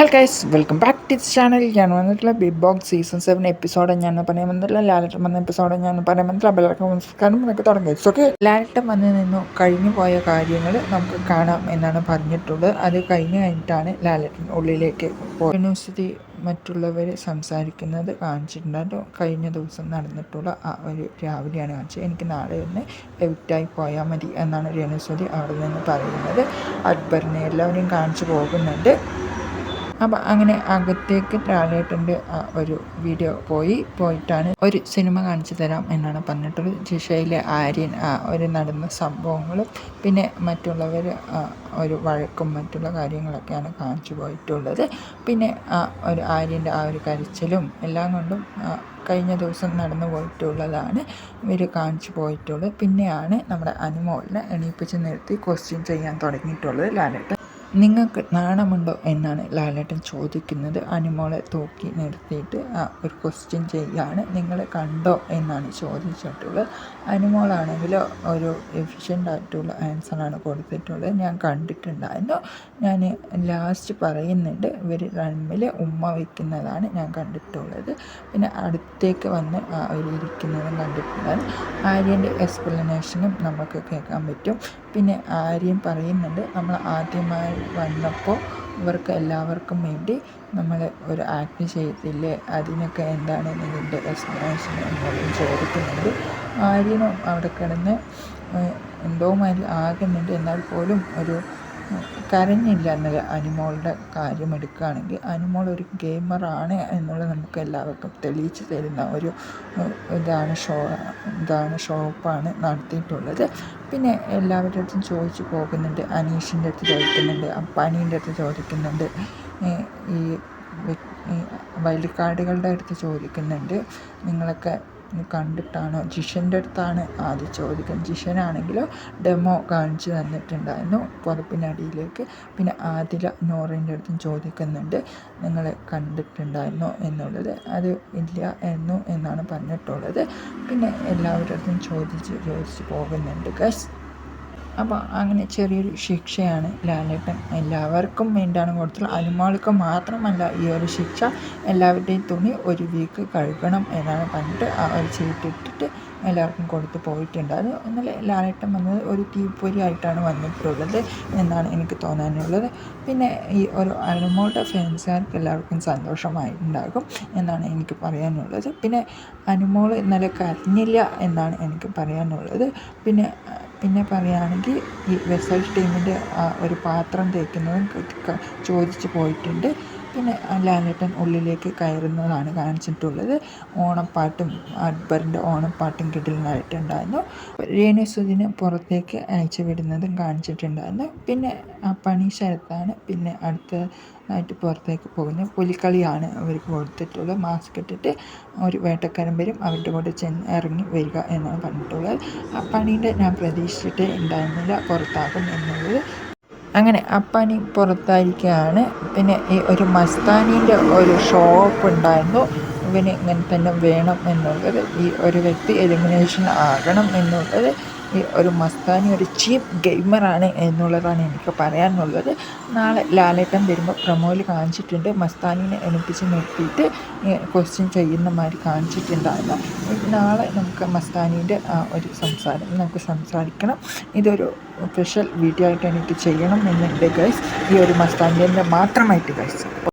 Hello guys welcome back to this channel ഞാൻ വന്നിട്ടുള്ള Bigg Boss season seven episode ഞാൻ പറയാൻ വന്നിട്ടില്ല ലാലട്ടം വന്ന എപ്പിസോഡ് ഞാൻ പറയാൻ വന്നിട്ടില്ല ബലർക്കം നമസ്കാരം എന്നൊക്കെ തുടങ്ങി. ഓക്കെ ലാലട്ടം വന്ന് നിന്നു കഴിഞ്ഞു പോയ കാര്യങ്ങൾ നമുക്ക് കാണാം എന്നാണ് പറഞ്ഞിട്ടുള്ളത്. അത് കഴിഞ്ഞു കഴിഞ്ഞിട്ടാണ് ലാലട്ടൻ ഉള്ളിലേക്ക് പോയി മറ്റുള്ളവർ സംസാരിക്കുന്നത് കാണിച്ചിട്ടുണ്ടായിരുന്നു. കഴിഞ്ഞ ദിവസം നടന്നിട്ടുള്ള ആ ഒരു രാവിലെയാണ് കാണിച്ചത്. എനിക്ക് നാളെ തന്നെ എവിറ്റായി പോയാൽ മതി എന്നാണ് രേണുസുതി അവിടെ നിന്ന് പറയുന്നത്. അക്ബറിനെ എല്ലാവരെയും കാണിച്ചു പോകുന്നുണ്ട്. അപ്പം അങ്ങനെ അകത്തേക്ക് ലാലേട്ടന്റെ ഒരു വീഡിയോ പോയി. പോയിട്ടാണ് ഒരു സിനിമ കാണിച്ചു തരാം എന്നാണ് പറഞ്ഞിട്ടുള്ളത്. ജിഷയിലെ ആര്യൻ ഒരു നടന്ന സംഭവങ്ങളും പിന്നെ മറ്റുള്ളവർ ഒരു വഴക്കും മറ്റുള്ള കാര്യങ്ങളൊക്കെയാണ് കാണിച്ചു പോയിട്ടുള്ളത്. പിന്നെ ഒരു ആര്യന്റെ ആ ഒരു കരച്ചിലും എല്ലാം കൊണ്ടും കഴിഞ്ഞ ദിവസം നടന്നു പോയിട്ടുള്ളതാണ് ഇവർ കാണിച്ചു പോയിട്ടുള്ളത്. പിന്നെയാണ് നമ്മുടെ അനുമോളിനെ എണീപ്പിച്ച് നിർത്തി ക്വസ്റ്റ്യൻ ചെയ്യാൻ തുടങ്ങിയിട്ടുള്ളത് ലാലേട്ടൻ. നിങ്ങൾക്ക് നാണമുണ്ടോ എന്നാണ് ലാലേട്ടൻ ചോദിക്കുന്നത്. അനുമോളെ തൂക്കി നിർത്തിയിട്ട് ഒരു ക്വസ്റ്റ്യൻ ചെയ്യുകയാണ് നിങ്ങൾ കണ്ടോ എന്നാണ് ചോദിച്ചിട്ടുള്ളത്. അനുമോളാണെങ്കിൽ ഒരു എഫിഷ്യന്റ് ആയിട്ടുള്ള ആൻസറാണ് കൊടുത്തിട്ടുള്ളത്. ഞാൻ കണ്ടിട്ടുണ്ടായിരുന്നു. ഞാൻ ലാസ്റ്റ് പറയുന്നുണ്ട്. ഇവർ റൺമിൽ ഉമ്മ വയ്ക്കുന്നതാണ് ഞാൻ കണ്ടിട്ടുള്ളത്. പിന്നെ അടുത്തേക്ക് വന്ന് അവർ ഇരിക്കുന്നതും കണ്ടിട്ടുണ്ടായിരുന്നു. ആര്യന്റെ എക്സ്പ്ലനേഷനും നമുക്ക് കേൾക്കാൻ പറ്റും. പിന്നെ ആര്യം പറയുന്നുണ്ട്. നമ്മൾ ആദ്യമായി വന്നപ്പോൾ ഇവർക്ക് എല്ലാവർക്കും വേണ്ടി നമ്മൾ ഒരു ആക്ട് ചെയ്തില്ലേ? അതിനൊക്കെ എന്താണ് ഇതിന്റെ എക്സ്പ്ലനേഷൻ എന്നുള്ളത് ചോദിക്കുന്നുണ്ട് ആര്യനും അവിടെ കിടന്ന് എന്തോ മാതിരി ആകുന്നുണ്ട് എന്നാൽ പോലും ഒരു കരഞ്ഞില്ല അനുമോളുടെ കാര്യം എടുക്കുകയാണെങ്കിൽ അനുമോൾ ഒരു ഗെയിമറാണ് എന്നുള്ളത് നമുക്ക് എല്ലാവർക്കും തെളിയിച്ച് തരുന്ന ഒരു ഇതാണ് ഷോ ഇതാണ് ഷോപ്പാണ് നടത്തിയിട്ടുള്ളത്. പിന്നെ എല്ലാവരുടെ അടുത്തും ചോദിച്ചു പോകുന്നുണ്ട് അനീഷിന്റെ അടുത്ത് ചോദിക്കുന്നുണ്ട് അപ്പാനീന്റെ അടുത്ത് ചോദിക്കുന്നുണ്ട് ഈ വൈൽഡ് കാർഡുകളുടെ അടുത്ത് ചോദിക്കുന്നുണ്ട് നിങ്ങളൊക്കെ കണ്ടിട്ടാണോ? ജിഷന്റെ അടുത്താണ് ആദ്യം ചോദിക്കുന്നത് ജിഷനാണെങ്കിലോ ഡെമോ കാണിച്ചു തന്നിട്ടുണ്ടായിരുന്നു പുതപ്പിനടിയിലേക്ക്. പിന്നെ ആദില നോറിന്റെ അടുത്തും ചോദിക്കുന്നുണ്ട് നിങ്ങൾ കണ്ടിട്ടുണ്ടായിരുന്നു? എന്നുള്ളത്. അത് ഇല്ല എന്നു എന്നാണ് പറഞ്ഞിട്ടുള്ളത്. പിന്നെ എല്ലാവരുടെ അടുത്തും ചോദിച്ച് ചോദിച്ച് പോകുന്നുണ്ട് ഗസ് അപ്പോൾ അങ്ങനെ ചെറിയൊരു ശിക്ഷയാണ് ലാലേട്ടൻ. എല്ലാവർക്കും വേണ്ടിയാണ് കൊടുത്തുള്ളത് അലുമാൾക്ക് മാത്രമല്ല ഈ ഒരു ശിക്ഷ എല്ലാവരുടെയും തുണി ഒരു വീക്ക് കഴുകണം എന്നാണ് പറഞ്ഞിട്ട് ആ ഒരു ചീട്ടിട്ടിട്ട് എല്ലാവർക്കും കൊടുത്ത് പോയിട്ടുണ്ട്. അത് ഇന്നലെ ലാലേട്ടൻ വന്നത് ഒരു തീപ്പൊരി ആയിട്ടാണ് വന്നിട്ടുള്ളത് എന്നാണ് എനിക്ക് തോന്നാനുള്ളത്. പിന്നെ ഈ ഒരു അനുമോളുടെ ഫാൻസുകാർക്ക് എല്ലാവർക്കും സന്തോഷമായിട്ടുണ്ടാകും എന്നാണ് എനിക്ക് പറയാനുള്ളത്. പിന്നെ അനുമോൾ ഇന്നലെ കരഞ്ഞില്ല എന്നാണ് എനിക്ക് പറയാനുള്ളത്. പിന്നെ പിന്നെ പറയുകയാണെങ്കിൽ ഈ വെസൽ ടീമിന്റെ ഒരു പാത്രം തേക്കുന്നതും ചോദിച്ചു പോയിട്ടുണ്ട്. പിന്നെ ലാലേട്ടൻ ഉള്ളിലേക്ക് കയറുന്നതാണ് കാണിച്ചിട്ടുള്ളത്. ഓണപ്പാട്ടും അക്ബറിന്റെ ഓണപ്പാട്ടും കിടലിനായിട്ടുണ്ടായിരുന്നു. രേണുസുദിനെ പുറത്തേക്ക് അയച്ചു വിടുന്നതും കാണിച്ചിട്ടുണ്ടായിരുന്നു. പിന്നെ ആ പണി ശരത്താണ്. പിന്നെ അടുത്ത ആയിട്ട് പുറത്തേക്ക് പോകുന്നത് പുലിക്കളിയാണ് അവർക്ക് കൊടുത്തിട്ടുള്ളത്. മാസ്ക് ഇട്ടിട്ട് ഒരു വേട്ടക്കാരൻ വരും അവരുടെ കൂടെ ചെന്ന് ഇറങ്ങി വരിക എന്നാണ് പറഞ്ഞിട്ടുള്ളത്. ആ പണീന്റെ ഞാൻ പ്രതീക്ഷിച്ചിട്ട് ഉണ്ടായിരുന്നില്ല. പുറത്താകും എന്നുള്ളത് അങ്ങനെ അപ്പാനി പുറത്തായിരിക്കുകയാണ് പിന്നെ ഈ ഒരു മസ്താനീന്റെ ഒരു ഷോപ്പ് ഉണ്ടായിരുന്നു. ഇവന് ഇങ്ങനെ തന്നെ വേണം എന്നുള്ളത്. ഈ ഒരു വ്യക്തി എലിമിനേഷൻ ആകണം എന്നുള്ളത്. ഒരു മസ്താനി ഒരു ചീപ്പ് ഗെയിമറാണ് എന്നുള്ളതാണ് എനിക്ക് പറയാനുള്ളത്. നാളെ ലാലേട്ടൻ വരുമ്പോൾ പ്രമോയിൽ കാണിച്ചിട്ടുണ്ട്. മസ്താനിനെ എണിപ്പിച്ച് നിർത്തിയിട്ട് ക്വസ്റ്റ്യൻ ചെയ്യുന്ന മാതിരി കാണിച്ചിട്ടുണ്ടായിരുന്നു. നാളെ നമുക്ക് മസ്താനീന്റെ ഒരു സംസാരം നമുക്ക് സംസാരിക്കണം. ഇതൊരു സ്പെഷ്യൽ വീഡിയോ ആയിട്ട് എനിക്ക് ചെയ്യണം എന്നുണ്ട് ഗൈസ് ഈ ഒരു മസ്താനിന്റെ മാത്രമായിട്ട് ഗൈസ്